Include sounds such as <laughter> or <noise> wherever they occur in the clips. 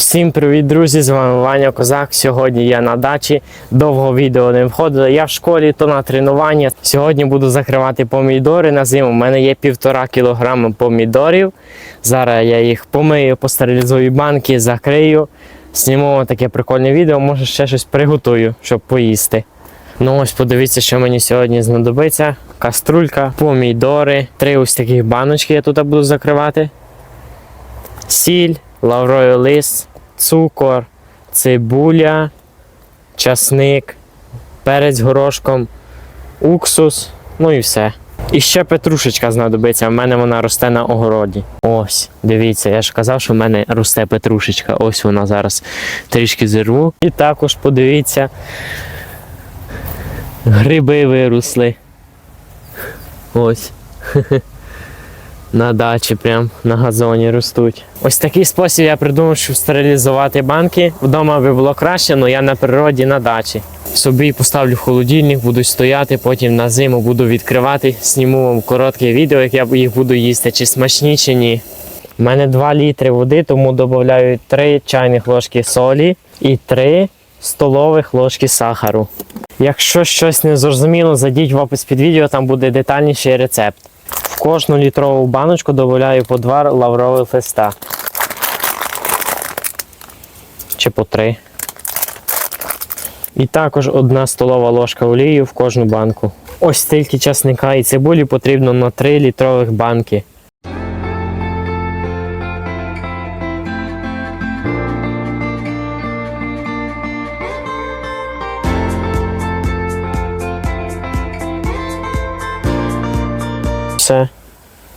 Всім привіт, друзі! З вами Ваня Козак. Сьогодні я на дачі. Довго відео не входило. Я в школі, то на тренування. Сьогодні буду закривати помідори на зиму. У мене є півтора кілограми помідорів. Зараз я їх помию, постерилізую банки, закрию. Зніму таке прикольне відео, може ще щось приготую, щоб поїсти. Ну ось подивіться, що мені сьогодні знадобиться. Каструлька, помідори, три ось таких баночки я тут буду закривати сіль, лавровий лист, цукор, цибуля, часник, перець горошком, уксус, ну і все. І ще петрушечка знадобиться, в мене вона росте на огороді. Ось, дивіться, я ж казав, що в мене росте петрушечка. Ось вона зараз трішки зірву. І також подивіться, гриби виросли. Ось. <laughs> На дачі, прям на газоні ростуть. Ось такий спосіб я придумав, щоб стерилізувати банки. Вдома би було краще, але я на природі на дачі. Собі поставлю в холодильник, буду стояти, потім на зиму буду відкривати, зніму вам коротке відео, як я їх буду їсти, чи смачні, чи ні. У мене 2 літри води, тому додаю 3 чайних ложки солі і 3 столових ложки сахару. Якщо щось не зрозуміло, зайдіть в опис під відео, там буде детальніший рецепт. Кожну літрову баночку додаю по 2 лаврових листа. Чи по 3. І також одна столова ложка олії в кожну банку. Ось стільки часника і цибулі потрібно на 3 літрових банки. Все.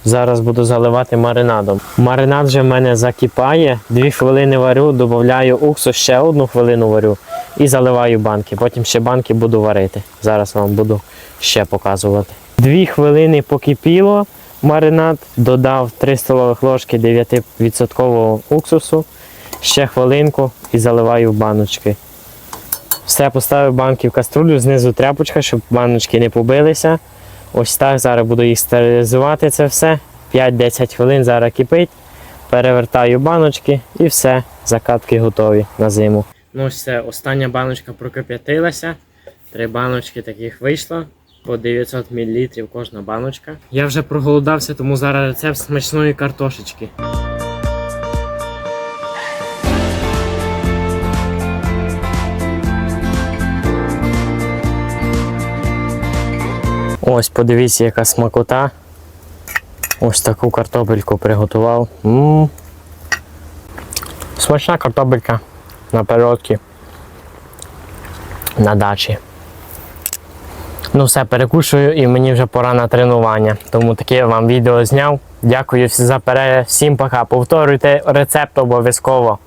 Зараз буду заливати маринадом. Маринад вже в мене закипає. Дві хвилини варю, додаю уксус, ще одну хвилину варю і заливаю банки. Потім ще банки буду варити. Зараз вам буду ще показувати. Дві хвилини покипіло маринад, додав 3 столових ложки 9% уксусу, ще хвилинку і заливаю в баночки. Все, поставив банки в каструлю, знизу тряпочка, щоб баночки не побилися. Ось так зараз буду їх стерилізувати це все. 5-10 хвилин зараз кипить. Перевертаю баночки і все, закатки готові на зиму. Ну ось все, остання баночка прокип'ятилася. Три баночки таких вийшло. По 900 мл кожна баночка. Я вже проголодався, тому зараз рецепт смачної картошечки. Ось подивіться, яка смакота. Ось таку картопельку приготував. м Смачна картопелька на передки на дачі. Ну все, перекушую і мені вже пора на тренування. Тому таке я вам відео зняв. Дякую за перегляд. Всім пока. Повторюйте рецепт обов'язково.